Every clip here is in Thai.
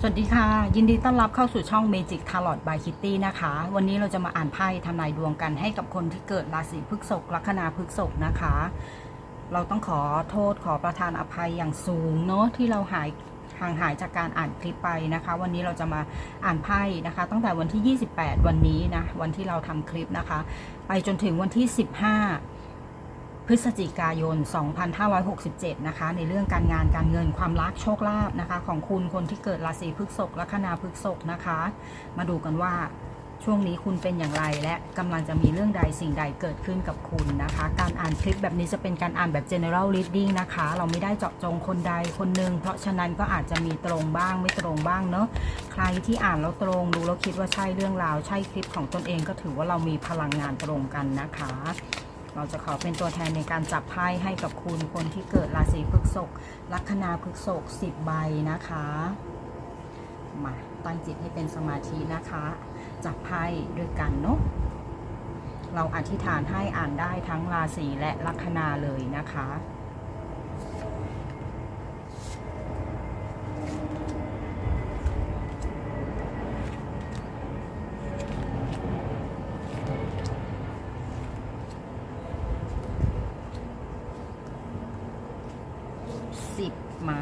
สวัสดีค่ะ ยินดีต้อนรับเข้าสู่ช่อง Magic Tarot by Kitty นะคะ วันนี้เราจะมาอ่านไพ่ทำนายดวงกันให้กับคนที่เกิดราศีพฤษภลัคนาพฤษภนะคะ เราต้องขอโทษขอประทานอภัยอย่างสูงเนาะที่เราหายห่างหายจากการอ่านคลิปไปนะคะ วันนี้เราจะมาอ่านไพ่นะคะ ตั้งแต่วันที่ 28 วันนี้นะวันที่เราทำคลิปนะคะ ไปจนถึงวันที่ 15 พฤศจิกายน 2567 นะคะ ในเรื่องการงานการเงินความรักโชคลาภนะคะ ของคุณคนที่เกิดราศีพฤษภลัคนาพฤษภนะคะ มาดูกันว่าช่วงนี้คุณเป็นอย่างไรและกำลังจะมีเรื่องใดสิ่งใดเกิดขึ้นกับคุณนะคะ การอ่านคลิปแบบนี้จะเป็นการอ่านแบบ general reading นะคะ เราไม่ได้เจาะจงคนใดคนหนึ่งเพราะฉะนั้นก็อาจจะมีตรงบ้างไม่ตรงบ้างเนาะใครที่อ่านแล้วตรงดูแล้วคิดว่าใช่เรื่องราวใช่คลิปของตนเองก็ถือว่าเรามีพลังงานตรงกันนะคะ เราจะขอเป็นตัวแทนในการจับไพ่ให้กับคุณคนที่เกิดราศีพฤษภลัคนาพฤษภสิบใบนะคะ มาตั้งจิตให้เป็นสมาธินะคะ จับไพ่ด้วยกันเนาะเราอธิษฐานให้อ่านได้ทั้งราศีและลัคนาเลยนะคะ สิบมา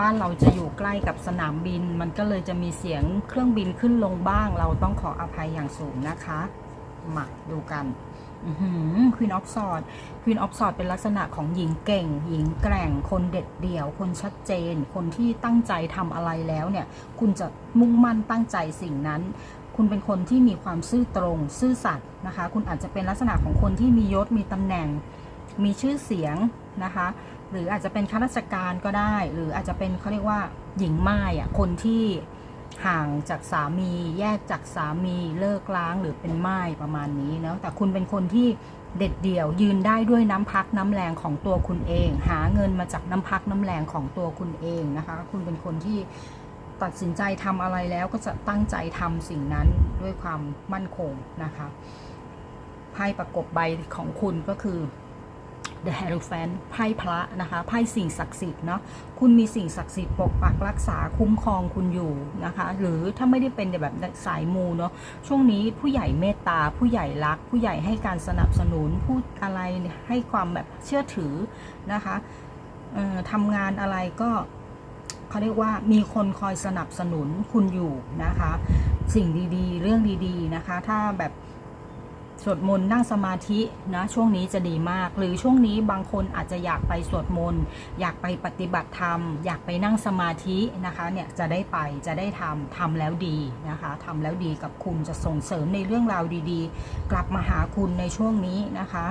บ้านเราจะอยู่ใกล้กับสนามบิน มันก็เลยจะมีเสียงเครื่องบินขึ้นลงบ้าง เราต้องขออภัยอย่างสูงนะคะมาดูกันควีนออฟสอดควีนออฟสอดเป็นลักษณะของหญิงเก่ง หญิงแกร่ง คนเด็ดเดี่ยว คนชัดเจน คนที่ตั้งใจทำอะไรแล้วเนี่ย คุณจะมุ่งมั่นตั้งใจสิ่งนั้น คุณเป็นคนที่มีความซื่อตรง ซื่อสัตย์นะคะ คุณอาจจะเป็นลักษณะของคนที่มียศ มีตำแหน่ง มีชื่อเสียงนะคะ หรืออาจจะเป็นข้าราชการก็ได้ หรืออาจจะเป็นเขาเรียกว่าหญิงไม้อะคนที่ห่างจากสามีแยกจากสามีเลิกล้างหรือเป็นไม้ประมาณนี้เนาะแต่คุณเป็นคนที่เด็ดเดี่ยวยืนได้ด้วยน้ำพักน้ำแรงของตัวคุณเอง หาเงินมาจากน้ำพักน้ำแรงของตัวคุณเองนะคะ คุณเป็นคนที่ตัดสินใจทำอะไรแล้วก็จะตั้งใจทำสิ่งนั้นด้วยความมั่นคงนะคะไพ่ประกบใบของคุณก็คือ The Hierophant ไพ่พระนะคะไพ่สิ่งศักดิ์สิทธิ์เนาะคุณมีสิ่งศักดิ์สิทธิ์ปกปักรักษาคุ้มครองคุณอยู่นะคะ หรือถ้าไม่ได้เป็นแบบสายมูเนาะช่วงนี้ผู้ใหญ่เมตตา ผู้ใหญ่รัก ผู้ใหญ่ให้การสนับสนุนพูดอะไรให้ความแบบเชื่อถือนะคะทำงานอะไรก็เขาเรียกว่ามีคนคอยสนับสนุนคุณอยู่นะคะ สิ่งดีๆ เรื่องดีๆนะคะ ถ้าแบบ สวดมนต์นั่งสมาธินะช่วงนี้จะดีมาก หรือช่วงนี้บางคนอาจจะอยากไปสวดมนต์อยากไปปฏิบัติธรรม อยากไปนั่งสมาธินะคะเนี่ยจะได้ไปจะได้ทำทำแล้วดีนะคะทำแล้วดีกับคุณจะส่งเสริมในเรื่องราวดีๆ กลับมาหาคุณในช่วงนี้นะคะ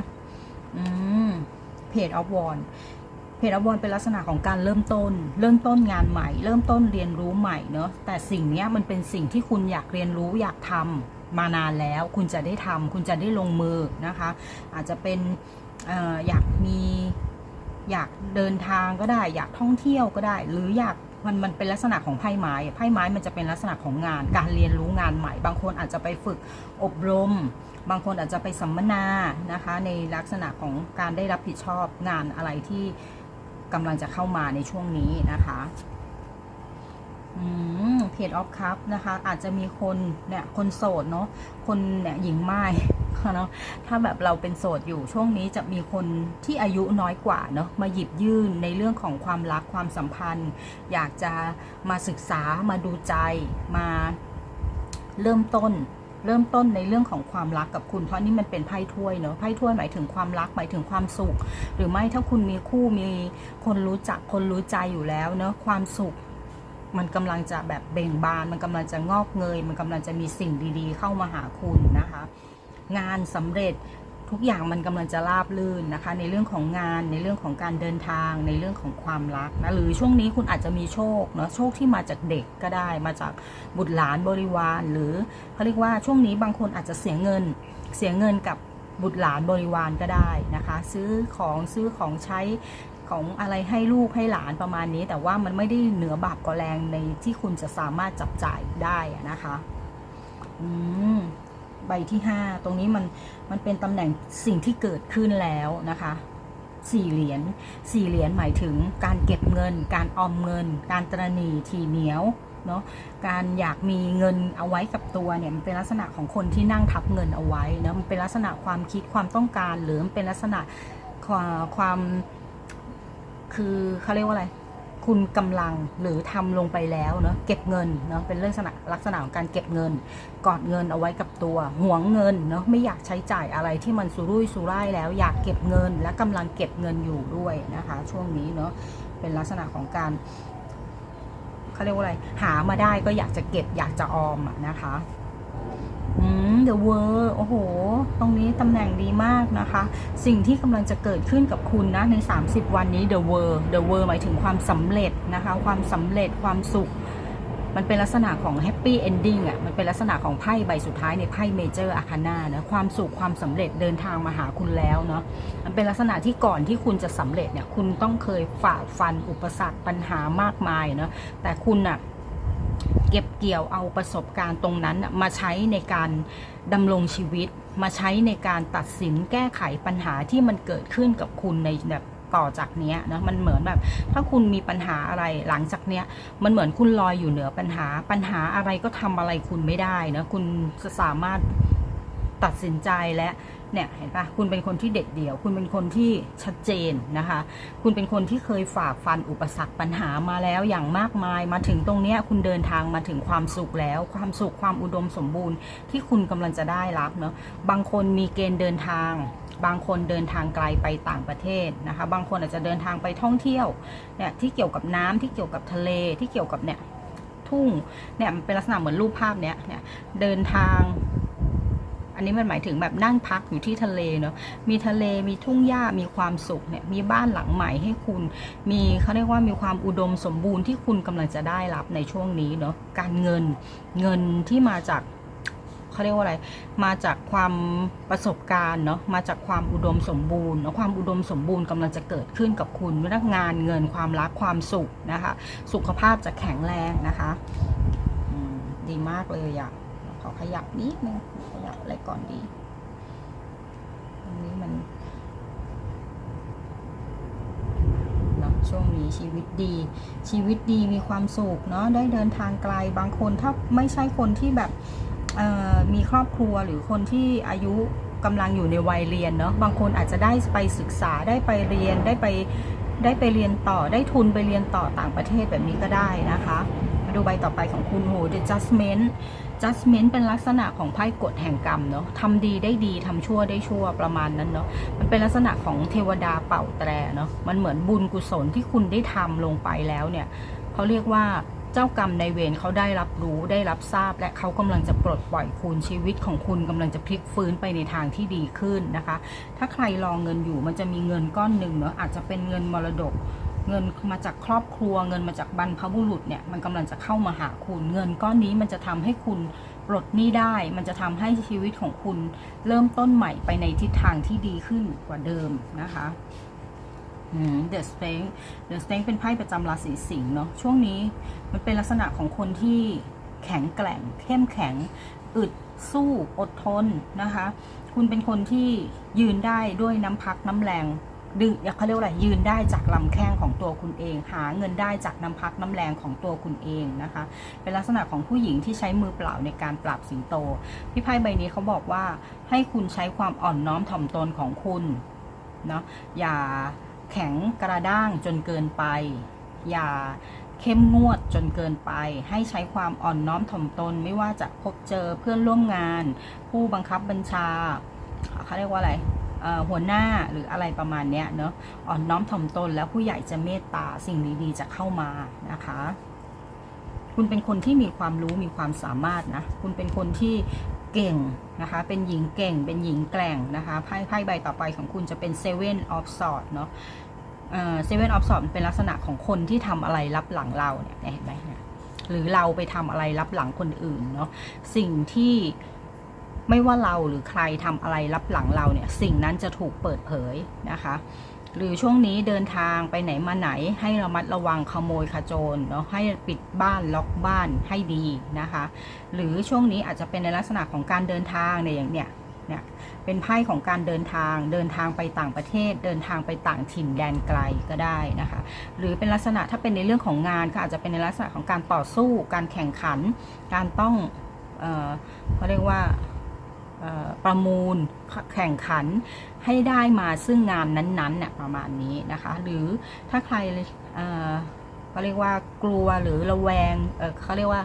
อืมเพจออฟวอนเพจอวอนเป็นลักษณะของการเริ่มต้น เริ่มต้นงานใหม่ เริ่มต้นเรียนรู้ใหม่เนอะแต่สิ่งนี้มันเป็นสิ่งที่คุณอยากเรียนรู้อยากทำ มานานแล้ว คุณจะได้ทำคุณจะได้ลงมือนะคะ อาจจะเป็นอออยากมีอยากเดินทางก็ได้ อยากท่องเที่ยวก็ได้ หรืออยากมันมันเป็นลักษณะของไพ่ไม้ไพ่ไม้มันจะเป็นลักษณะของงาน การเรียนรู้งานใหม่ บางคนอาจจะไปฝึกอบรม บางคนอาจจะไปสัมมนานะคะ ในลักษณะของการได้รับผิดชอบงานอะไรที่กำลังจะเข้ามาในช่วงนี้นะคะ เพจออฟคัพนะคะ อาจจะมีคนเนี่ยคนโสดเนาะคนเนี่ยหญิงไม้เนาะถ้าแบบเราเป็นโสดอยู่ช่วงนี้จะมีคนที่อายุน้อยกว่าเนาะมาหยิบยื่นในเรื่องของความรักความสัมพันธ์ อยากจะมาศึกษามาดูใจมาเริ่มต้นเริ่มต้นในเรื่องของความรักกับคุณ เพราะนี่มันเป็นไพ่ถ้วยเนาะไพ่ถ้วยหมายถึงความรักหมายถึงความสุข หรือไม่ถ้าคุณมีคู่มีคนรู้จักคนรู้ใจอยู่แล้วเนาะความสุข มันกำลังจะแบบเบ่งบาน มันกำลังจะงอกเงย มันกำลังจะมีสิ่งดีๆ เข้ามาหาคุณนะคะ งานสำเร็จทุกอย่างมันกำลังจะราบลื่นนะคะ ในเรื่องของงานในเรื่องของการเดินทาง ในเรื่องของความรักนะหรือช่วงนี้คุณอาจจะมีโชคเนาะโชคที่มาจากเด็กก็ได้ มาจากบุตรหลานบริวาร หรือเขาเรียกว่าช่วงนี้บางคนอาจจะเสียเงิน เสียเงินกับบุตรหลานบริวารก็ได้นะคะ ซื้อของซื้อของใช้ ของอะไรให้ลูกให้หลานประมาณนี้ แต่ว่ามันไม่ได้เหนือบาปกว่าแรงในที่คุณจะสามารถจับจ่ายได้นะคะอืมใบที่5ตรงนี้มันมันเป็นตำแหน่งสิ่งที่เกิดขึ้นแล้วนะคะสี่เหรียญสี่เหรียญหมายถึงการเก็บเงิน การออมเงิน การตระหนี่ทีเหนียวเนาะการอยากมีเงินเอาไว้กับตัวเนี่ยมันเป็นลักษณะของคนที่นั่งทับเงินเอาไว้นะมันเป็นลักษณะความคิดความต้องการหรือมันเป็นลักษณะความ คือเขาเรียกว่าอะไร คุณกำลังหรือทำลงไปแล้วเนาะเก็บเงินเนาะเป็นลักษณะลักษณะของการเก็บเงิน กอดเงินเอาไว้กับตัวหวงเงินเนาะไม่อยากใช้จ่ายอะไรที่มันสุรุ่ยสุร่ายแล้ว อยากเก็บเงินและกำลังเก็บเงินอยู่ด้วยนะคะ ช่วงนี้เนาะเป็นลักษณะของการเขาเรียกว่าอะไร หามาได้ก็อยากจะเก็บอยากจะออมอะนะ อืม The World โอ้โห ตรงนี้ตำแหน่งดีมากนะคะ สิ่งที่กำลังจะเกิดขึ้นกับคุณนะ ใน 30 วันนี้ The World The World หมายถึงความสำเร็จนะคะ ความสำเร็จความสุข มันเป็นลักษณะของแฮปปี้เอนดิ้งอะ มันเป็นลักษณะของไพ่ใบสุดท้ายในไพ่เมเจอร์อาคาน่านะ ความสุขความสำเร็จเดินทางมาหาคุณแล้วเนาะ มันเป็นลักษณะที่ก่อนที่คุณจะสำเร็จเนี่ย คุณต้องเคยฝ่าฟันอุปสรรคปัญหามากมายเนาะ แต่คุณอะ เก็บเกี่ยวเอาประสบการณ์ตรงนั้นมาใช้ในการดำรงชีวิต มาใช้ในการตัดสินแก้ไขปัญหาที่มันเกิดขึ้นกับคุณในแบบต่อจากเนี้ยนะมันเหมือนแบบ ถ้าคุณมีปัญหาอะไรหลังจากเนี้ยมันเหมือนคุณลอยอยู่เหนือปัญหา ปัญหาอะไรก็ทำอะไรคุณไม่ได้นะคุณจะสามารถตัดสินใจและ เนี่ยเห็นปะคุณเป็นคนที่เด็ดเดี่ยว คุณเป็นคนที่ชัดเจนนะคะ คุณเป็นคนที่เคยฝ่าฟันอุปสรรคปัญหามาแล้วอย่างมากมายมาถึงตรงเนี้ยคุณเดินทางมาถึงความสุขแล้ว ความสุขความอุดมสมบูรณ์ ที่คุณกำลังจะได้รับเนาะบางคนมีเกณฑ์เดินทาง บางคนเดินทางไกลไปต่างประเทศนะคะ บางคนอาจจะเดินทางไปท่องเที่ยวเนี่ยที่เกี่ยวกับน้ำที่เกี่ยวกับทะเลที่เกี่ยวกับเนี่ยทุ่งเนี่ยมันเป็นลักษณะเหมือนรูปภาพเนี้ยเนี่ยเดินทาง นนี้มันหมายถึงแบบนั่งพักอยู่ที่ทะเลเนาะมีทะเลมีทุ่งหญ้ามีความสุขเนี่ยมีบ้านหลังใหม่ให้คุณ มีเขาเรียกว่ามีความอุดมสมบูรณ์ที่คุณกำลังจะได้รับในช่วงนี้เนาะการเงินเงินที่มาจากเขาเรียกว่าอะไร มาจากความประสบการณ์เนาะ มาจากความอุดมสมบูรณ์เนาะความอุดมสมบูรณ์กำลังจะเกิดขึ้นกับคุณเรื่องงานเงินความรักความสุขนะคะ สุขภาพจะแข็งแรงนะคะอืมดีมากเลยอะ ขอขยับนิดนึงขยับอะไรก่อนดี ตรงนี้มันเนาะช่วงนี้ชีวิตดี ชีวิตดีมีความสุขเนาะได้เดินทางไกลบางคนถ้าไม่ใช่คนที่แบบมีครอบครัวหรือคนที่อายุกำลังอยู่ในวัยเรียนเนาะบางคนอาจจะได้ไปศึกษาได้ไปเรียนได้ไปได้ไปเรียนต่อได้ทุนไปเรียนต่อต่างประเทศแบบนี้ก็ได้นะคะ มาดูใบต่อไปของคุณโห The Judgment Judgment เป็นลักษณะของไพ่กฎแห่งกรรมเนาะทำดีได้ดีทำชั่วได้ชั่วประมาณนั้นเนาะมันเป็นลักษณะของเทวดาเป่าแตรเนาะมันเหมือนบุญกุศลที่คุณได้ทำลงไปแล้วเนี่ยเขาเรียกว่าเจ้ากรรมในเวรเขาได้รับรู้ได้รับทราบ และเขากำลังจะปลดปล่อยคุณชีวิตของคุณกำลังจะพลิกฟื้นไปในทางที่ดีขึ้นนะคะ ถ้าใครรองเงินอยู่มันจะมีเงินก้อนหนึ่งเนาะอาจจะเป็นเงินมรดก เงินมาจากครอบครัว เงินมาจากบรรพบุรุษเนี่ยมันกำลังจะเข้ามาหาคุณ เงินก้อนนี้มันจะทำให้คุณปลดหนี้ได้ มันจะทำให้ชีวิตของคุณเริ่มต้นใหม่ไปในทิศทางที่ดีขึ้นกว่าเดิมนะคะเดอะสเตงเดอะสเตงเป็นไพ่ประจำราศีสิงห์เนาะช่วงนี้มันเป็นลักษณะของคนที่แข็งแกร่ง เข้มแข็ง อึดสู้อดทนนะคะ คุณเป็นคนที่ยืนได้ด้วยน้ำพักน้ำแรง ดึงเขาเรียกว่าอะไรยืนได้จากลำแข้งของตัวคุณเอง หาเงินได้จากน้ำพักน้ำแรงของตัวคุณเองนะคะ เป็นลักษณะของผู้หญิงที่ใช้มือเปล่าในการปราบสิงโตพี่ไพ่ใบนี้เขาบอกว่าให้คุณใช้ความอ่อนน้อมถ่อมตนของคุณเนาะอย่าแข็งกระด้างจนเกินไป อย่าเข้มงวดจนเกินไป ให้ใช้ความอ่อนน้อมถ่อมตน ไม่ว่าจะพบเจอเพื่อนร่วมงาน ผู้บังคับบัญชาเขาเรียกว่าอะไร หัวหน้าหรืออะไรประมาณเนี้ยเนาะอ่อนน้อมถ่อมตนแล้วผู้ใหญ่จะเมตตาสิ่งดีๆจะเข้ามานะคะ คุณเป็นคนที่มีความรู้มีความสามารถนะ คุณเป็นคนที่เก่งนะคะ เป็นหญิงเก่ง เป็นหญิงแกร่งนะคะไพ่ไพ่ใบต่อไปของคุณจะเป็น Seven of s w o r d เนาะเซเว่นออฟสอดเป็นลักษณะของคนที่ทำอะไรรับหลังเราเนี่ยเห็นไหมหรือเราไปทำอะไรรับหลังคนอื่นเนาะสิ่งที่ ไม่ว่าเราหรือใครทำอะไรรับหลังเราเนี่ยสิ่งนั้นจะถูกเปิดเผยนะคะ หรือช่วงนี้เดินทางไปไหนมาไหน ให้ระมัดระวังขโมยขโจรเนาะให้ปิดบ้านล็อกบ้านให้ดีนะคะ หรือช่วงนี้อาจจะเป็นในลักษณะของการเดินทางเนี่ยอย่างเนี้ยเนี่ยเป็นไพ่ของการเดินทาง เดินทางไปต่างประเทศ เดินทางไปต่างถิ่นแดนไกลก็ได้นะคะ หรือเป็นลักษณะถ้าเป็นในเรื่องของงานก็อาจจะเป็นในลักษณะของการต่อสู้ การแข่งขัน การต้อง เออเขาเรียกว่า ประมูลแข่งขันให้ได้มาซึ่งงานนั้นๆเนี่ยประมาณนี้นะคะ หรือถ้าใครเขาเรียกว่ากลัวหรือระแวงเขาเรียกว่า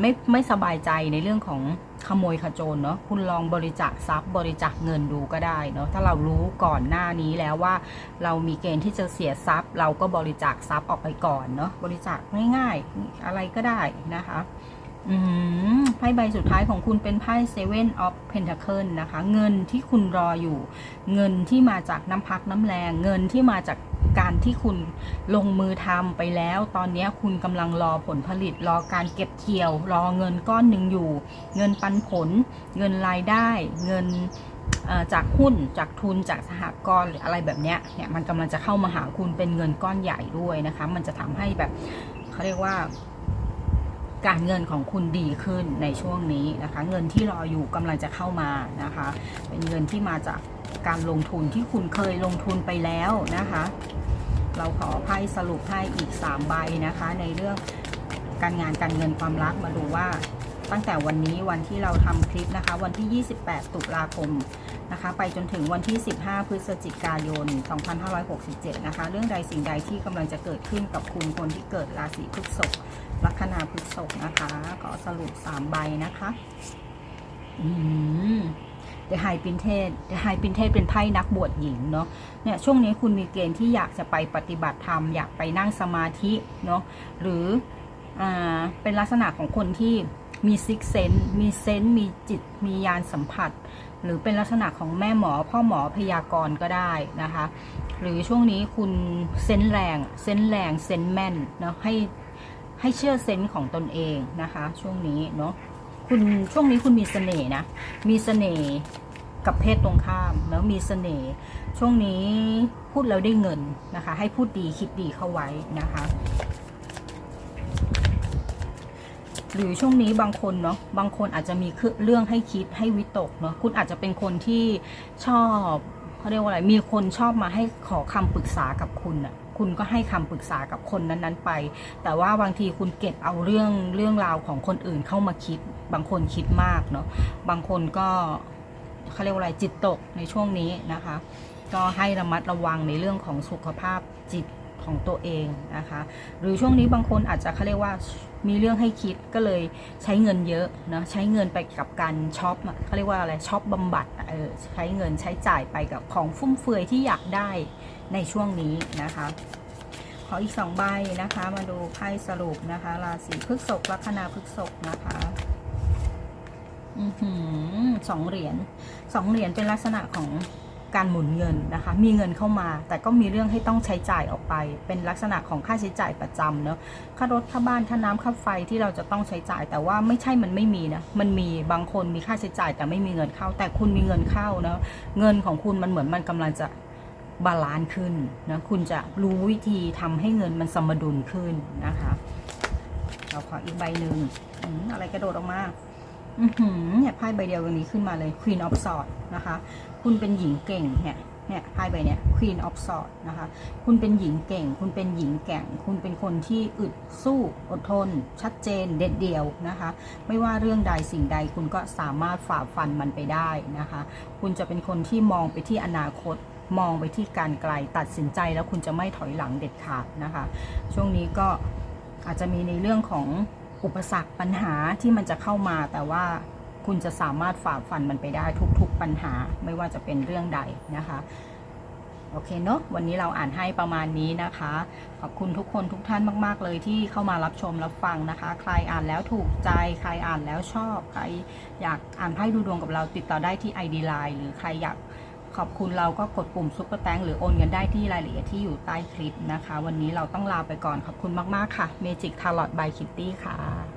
ไม่ไม่สบายใจในเรื่องของขโมยขโจรเนาะคุณลองบริจาคทรัพย์บริจาคเงินดูก็ได้เนาะถ้าเรารู้ก่อนหน้านี้แล้วว่า เรามีเกณฑ์ที่จะเสียทรัพย์ เราก็บริจาคทรัพย์ออกไปก่อนเนาะบริจาคง่ายๆ อะไรก็ได้นะคะ ไพ่ใบสุดท้ายของคุณเป็นไพ่ Seven of Pentacle นะคะ เงินที่คุณรออยู่ เงินที่มาจากน้ำพักน้ำแรง เงินที่มาจากการที่คุณลงมือทำไปแล้ว ตอนนี้คุณกำลังรอผลผลิต รอการเก็บเกี่ยว รอเงินก้อนหนึ่งอยู่ เงินปันผล เงินรายได้ เงินจากหุ้นจากทุนจากสหกรณ์หรืออะไรแบบเนี้ยเนี่ยมันกำลังจะเข้ามาหาคุณเป็นเงินก้อนใหญ่ด้วยนะคะ มันจะทำให้แบบเขาเรียกว่า การเงินของคุณดีขึ้นในช่วงนี้นะคะ เงินที่รออยู่กำลังจะเข้ามานะคะ เป็นเงินที่มาจากการลงทุนที่คุณเคยลงทุนไปแล้วนะคะ เราขอไพ่สรุปให้อีก 3 ใบนะคะ ในเรื่องการงานการเงินความรักมาดูว่า ตั้งแต่วันนี้วันที่เราทำคลิปนะคะ วันที่ 28 ตุลาคมนะคะ ไปจนถึงวันที่ 15 พฤศจิกายน 2567 นะคะ เรื่องใดสิ่งใดที่กำลังจะเกิดขึ้นกับคุณคนที่เกิดราศีพฤษภลัคนาพฤษภนะคะขอสรุป 3 ใบนะคะอืมเดไฮปินเทศเดไฮปินเทศเป็นไพ่นักบวชหญิงเนาะเนี่ยช่วงนี้คุณมีเกณฑ์ที่อยากจะไปปฏิบัติธรรม อยากไปนั่งสมาธิเนาะหรืออ่าเป็นลักษณะของคนที่ มีซิกเซนมีเซนมีจิต มียานสัมผัส หรือเป็นลักษณะของแม่หมอ พ่อหมอพยากรณ์ก็ได้นะคะ หรือช่วงนี้คุณเซนแรง เซนแรง เซนแม่นเนาะ ให้ให้เชื่อเซนส์ของตนเองนะคะ ช่วงนี้เนาะ คุณช่วงนี้คุณมีเสน่ห์นะ มีเสน่ห์กับเพศตรงข้ามแล้วมีเสน่ห์ช่วงนี้พูดแล้วได้เงินนะคะ ให้พูดดีคิดดีเข้าไว้นะคะ หรือช่วงนี้บางคนเนาะบางคนอาจจะมีเรื่องให้คิดให้วิตกเนาะคุณอาจจะเป็นคนที่ชอบเขาเรียกว่าอะไรมีคนชอบมาให้ขอคำปรึกษากับคุณอะคุณก็ให้คำปรึกษากับคนนั้นๆไป แต่ว่าบางทีคุณเก็บเอาเรื่องเรื่องราวของคนอื่นเข้ามาคิด บางคนคิดมากเนาะบางคนก็เขาเรียกว่าอะไรจิตตกในช่วงนี้นะคะ ก็ให้ระมัดระวังในเรื่องของสุขภาพจิต ของตัวเองนะคะ หรือช่วงนี้บางคนอาจจะเขาเรียกว่ามีเรื่องให้คิดก็เลยใช้เงินเยอะนะใช้เงินไปกับการช็อปเขาเรียกว่าอะไรช็อปบำบัดเออใช้เงินใช้จ่ายไปกับของฟุ่มเฟือยที่อยากได้ในช่วงนี้นะคะ ขออีกสองใบนะคะ มาดูไพ่สรุปนะคะ ราศีพฤษภลัคนาพฤษภนะคะอือหือสองเหรียญสองเหรียญเป็นลักษณะของ การหมุนเงินนะคะ มีเงินเข้ามา แต่ก็มีเรื่องให้ต้องใช้จ่ายออกไป เป็นลักษณะของค่าใช้จ่ายประจำเนอะค่ารถค่าบ้านค่าน้ำค่าไฟที่เราจะต้องใช้จ่าย แต่ว่าไม่ใช่มันไม่มีนะมันมีบางคนมีค่าใช้จ่ายแต่ไม่มีเงินเข้า แต่คุณมีเงินเข้าเนอะเงินของคุณมันเหมือนมันกำลังจะบาลานซ์ขึ้นนะคุณจะรู้วิธีทำให้เงินมันสมดุลขึ้นนะคะเราขออีกใบหนึ่งออะไรกระโดดออกมา เนี่ยไพ่ใบเดียวตรงนี้ขึ้นมาเลย Queen of Swords นะคะ คุณเป็นหญิงเก่งเนี่ยเนี่ยไพ่ใบเนี้ย Queen of Swords นะคะ คุณเป็นหญิงเก่ง คุณเป็นหญิงแก่ง คุณเป็นคนที่อึดสู้อดทน ชัดเจนเด็ดเดี่ยวนะคะ ไม่ว่าเรื่องใดสิ่งใดคุณก็สามารถฝ่าฟันมันไปได้นะคะ คุณจะเป็นคนที่มองไปที่อนาคตมองไปที่การไกลตัดสินใจแล้วคุณจะไม่ถอยหลังเด็ดขาดนะคะ ช่วงนี้ก็อาจจะมีในเรื่องของ อุปสรรคปัญหาที่มันจะเข้ามาแต่ว่าคุณจะสามารถฝ่าฟันมันไปได้ทุกๆปัญหาไม่ว่าจะเป็นเรื่องใดนะคะโอเคเนาะวันนี้เราอ่านให้ประมาณนี้นะคะ ขอบคุณทุกคนทุกท่านมาก ๆ เลยที่เข้ามารับชมรับฟังนะคะ ใครอ่านแล้วถูกใจ ใครอ่านแล้วชอบ ใครอยากอ่านไพ่ดูดวงกับเราติดต่อได้ที่ ID Line หรือใครอยาก ขอบคุณเราก็กดปุ่มซุปเปอร์แตงหรือโอนเงินได้ที่รายละเอียดที่อยู่ใต้คลิปนะคะ วันนี้เราต้องลาไปก่อนขอบคุณมาก ๆ ค่ะเมจิกทาร์ลอตบายคิตตี้ค่ะ